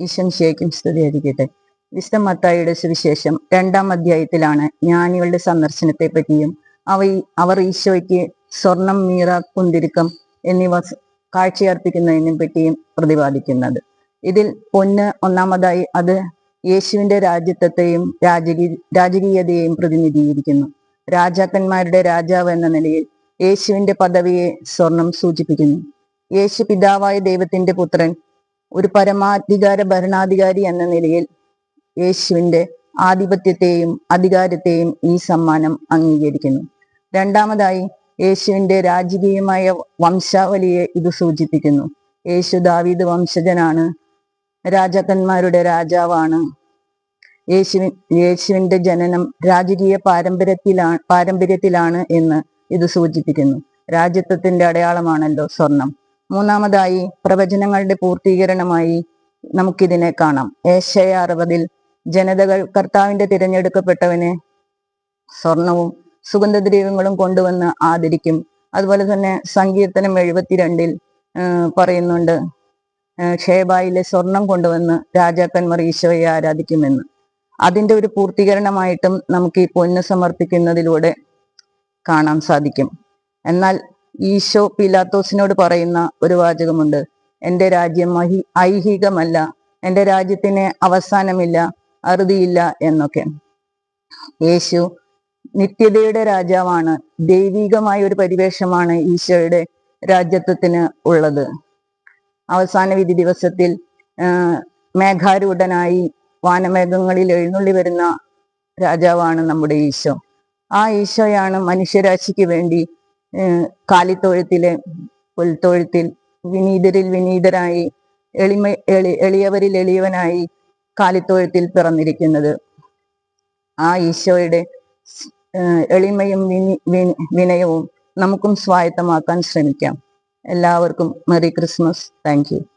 ഈശംശയ്ക്കും സ്തുതിയായിരിക്കട്ടെ. വിശുദ്ധ മത്തായിയുടെ സുവിശേഷം രണ്ടാം അധ്യായത്തിലാണ് ജ്ഞാനികളുടെ സന്ദർശനത്തെ പറ്റിയും അവ അവർ ഈശോയ്ക്ക് സ്വർണം മീറ കുന്തിരുക്കം എന്നിവ കാഴ്ചയർപ്പിക്കുന്നതിനെ പറ്റിയും പ്രതിപാദിക്കുന്നത്. ഇതിൽ പൊന്ന് ഒന്നാമതായി അത് യേശുവിന്റെ രാജ്യത്വത്തെയും രാജകീ രാജകീയതയെയും പ്രതിനിധീകരിക്കുന്നു. രാജാക്കന്മാരുടെ രാജാവ് എന്ന നിലയിൽ യേശുവിന്റെ പദവിയെ സ്വർണം സൂചിപ്പിക്കുന്നു. യേശു പിതാവായ ദൈവത്തിന്റെ പുത്രൻ ഒരു പരമാധികാര ഭരണാധികാരി എന്ന നിലയിൽ യേശുവിന്റെ ആധിപത്യത്തെയും അധികാരത്തെയും ഈ സമ്മാനം അംഗീകരിക്കുന്നു. രണ്ടാമതായി യേശുവിന്റെ രാജകീയമായ വംശാവലിയെ ഇത് സൂചിപ്പിക്കുന്നു. യേശു ദാവീദ് വംശജനാണ്. രാജാക്കന്മാരുടെ രാജാവാണ്. യേശുവിൻ യേശുവിന്റെ ജനനം രാജകീയ പാരമ്പര്യത്തിലാണ് പാരമ്പര്യത്തിലാണ് എന്ന് ഇത് സൂചിപ്പിക്കുന്നു. രാജ്യത്വത്തിന്റെ അടയാളമാണല്ലോ സ്വർണം. മൂന്നാമതായി പ്രവചനങ്ങളുടെ പൂർത്തീകരണമായി നമുക്കിതിനെ കാണാം. ഏഷ്യ അറുപതിൽ ജനതകൾ കർത്താവിന്റെ തിരഞ്ഞെടുക്കപ്പെട്ടവനെ സ്വർണവും സുഗന്ധദ്രവ്യങ്ങളും കൊണ്ടുവന്ന് ആദരിക്കും. അതുപോലെ തന്നെ സങ്കീർത്തനം എഴുപത്തിരണ്ടിൽ പറയുന്നുണ്ട് ഷേബായിലെ സ്വർണം കൊണ്ടുവന്ന് രാജാക്കന്മാർ ഈശോയെ ആരാധിക്കുമെന്ന്. അതിന്റെ ഒരു പൂർത്തീകരണമായിട്ടും നമുക്ക് ഈ പൊന്ന് സമർപ്പിക്കുന്നതിലൂടെ കാണാൻ സാധിക്കും. എന്നാൽ ഈശോ പിലാത്തോസിനോട് പറയുന്ന ഒരു വാചകമുണ്ട്. എന്റെ രാജ്യം മഹി ഐഹികമല്ല. എന്റെ രാജ്യത്തിന് അവസാനമില്ല അറുതിയില്ല എന്നൊക്കെ. യേശു നിത്യതയുടെ രാജാവാണ്. ദൈവികമായ ഒരു പരിവേഷമാണ് ഈശോയുടെ രാജ്യത്വത്തിന് ഉള്ളത്. അവസാന വിധി ദിവസത്തിൽ മേഘാരൂഢനായി വാനമേഘങ്ങളിൽ എഴുന്നള്ളി വരുന്ന രാജാവാണ് നമ്മുടെ ഈശോ. ആ ഈശോയാണ് മനുഷ്യരാശിക്ക് വേണ്ടി കാലിത്തൊഴുത്തിലെ പുൽത്തൊഴുത്തിൽ വിനീതരിൽ വിനീതരായി എളിമ എളി എളിയവരിൽ എളിയവനായി കാലിത്തൊഴുത്തിൽ പിറന്നിരിക്കുന്നത്. ആ ഈശോയുടെ എളിമയും വിനി വിനി- വിനയവും നമുക്കും സ്വായത്തമാക്കാൻ ശ്രമിക്കാം. എല്ലാവർക്കും മെറി ക്രിസ്മസ്. താങ്ക്